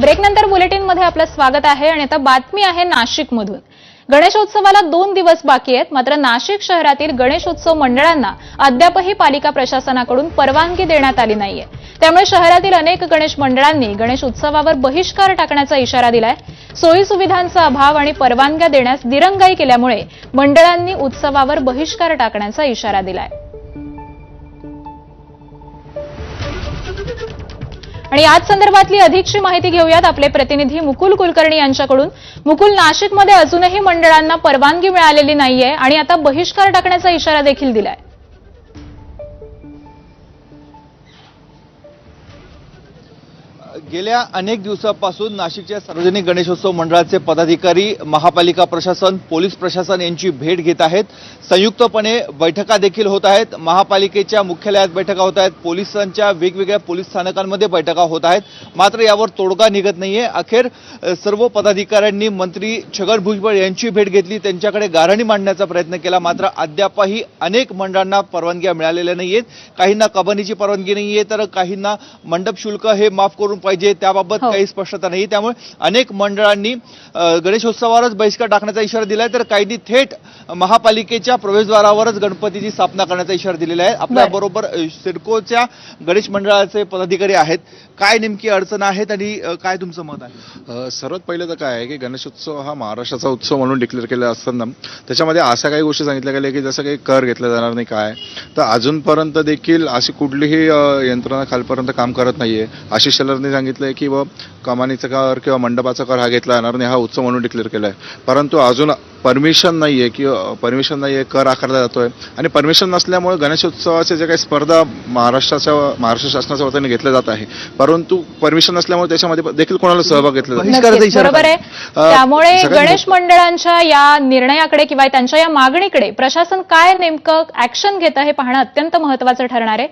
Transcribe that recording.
ब्रेकनंतर बुलेटिनमध्ये आपलं स्वागत आहे आणि आता बातमी आहे नाशिकमधून. गणेशोत्सवाला दोन दिवस बाकी आहेत मात्र नाशिक शहरातील गणेशोत्सव मंडळांना अद्यापही पालिका प्रशासनाकडून परवानगी देण्यात आली नाहीये. त्यामुळे शहरातील अनेक गणेश मंडळांनी गणेश उत्सवावर बहिष्कार टाकण्याचा इशारा दिलाय. सोयी सुविधांचा अभाव आणि परवानग्या देण्यास दिरंगाई केल्यामुळे मंडळांनी उत्सवावर बहिष्कार टाकण्याचा इशारा दिलाय. आणि याच संदर्भातली अधिकची माहिती घेऊयात आपले प्रतिनिधी मुकुल कुलकर्णी यांच्याकडून. मुकुल नाशिकमध्ये अजूनही मंडळांना परवानगी मिळालेली नाहीये आणि आता बहिष्कार टाकण्याचा इशारा देखील दिलाय. गेल्या अनेक दिवसापासून नाशिकच्या सार्वजनिक गणेशोत्सव मंडळाचे पदाधिकारी महापालिका प्रशासन पोलीस प्रशासन यांची भेट घेत आहेत. संयुक्तपणे बैठका देखील होत आहेत. महापालिकेच्या मुख्यालयात बैठका होत आहेत. पोलिसांच्या वेगवेगळ्या पोलीस स्थानकांमध्ये बैठका होत आहेत. मात्र यावर तोडगा निघत नाहीये. अखेर सर्व पदाधिकाऱ्यांनी मंत्री छगन भुजबळ यांची भेट घेतली. त्यांच्याकडे गारणी मांडण्याचा प्रयत्न केला. मात्र अद्यापही अनेक मंडळांना परवानग्या मिळालेल्या नाहीयेत. काहींना कबनीची परवानगी नाहीये. तर काहींना मंडप शुल्क हे माफ करून पाहिजे त्याबाबत हो. काही स्पष्टता नाही. त्यामुळे अनेक मंडळांनी गणेशोत्सवावरच बहिष्कार टाकण्याचा इशारा दिलाय तर काहींनी थेट महापालिकेच्या प्रवेशद्वारावरच गणपतीची स्थापना करण्याचा इशारा दिलेला आहे. आपल्या बरोबर सिडकोच्या गणेश मंडळाचे पदाधिकारी आहेत. काय नेमकी अडचण आहेत आणि काय तुमचं मत आहे? सर्वात पहिलं तर काय आहे की गणेशोत्सव हा महाराष्ट्राचा उत्सव म्हणून डिक्लेअर केला असताना त्याच्यामध्ये अशा काही गोष्टी सांगितल्या गेल्या की जसं काही कर घेतला जाणार नाही काय. तर अजूनपर्यंत देखील अशी कुठलीही यंत्रणा खालपर्यंत काम करत नाही आहे आशिष शेलरने आहे की व कमानीचा कर किंवा मंडपाचा कर हा घेतला जाणार नाही हा उत्सव म्हणून डिक्लेअर आहे परंतु अजून परमिशन नाहीये किंवा परमिशन नाहीये कर आकारला जातोय. आणि परमिशन नसल्यामुळे गणेशोत्सवाचे जे काही स्पर्धा महाराष्ट्राच्या महाराष्ट्र शासनाच्या वतीने घेतल्या जात आहे. परंतु परमिशन नसल्यामुळे त्याच्यामध्ये देखील कोणाला सहभाग घेतला जात नाही. बरोबर आहे. त्यामुळे गणेश मंडळांच्या या निर्णयाकडे किंवा त्यांच्या या मागणीकडे प्रशासन काय नेमकं ऍक्शन घेतं हे पाहणं अत्यंत महत्वाचं ठरणार आहे.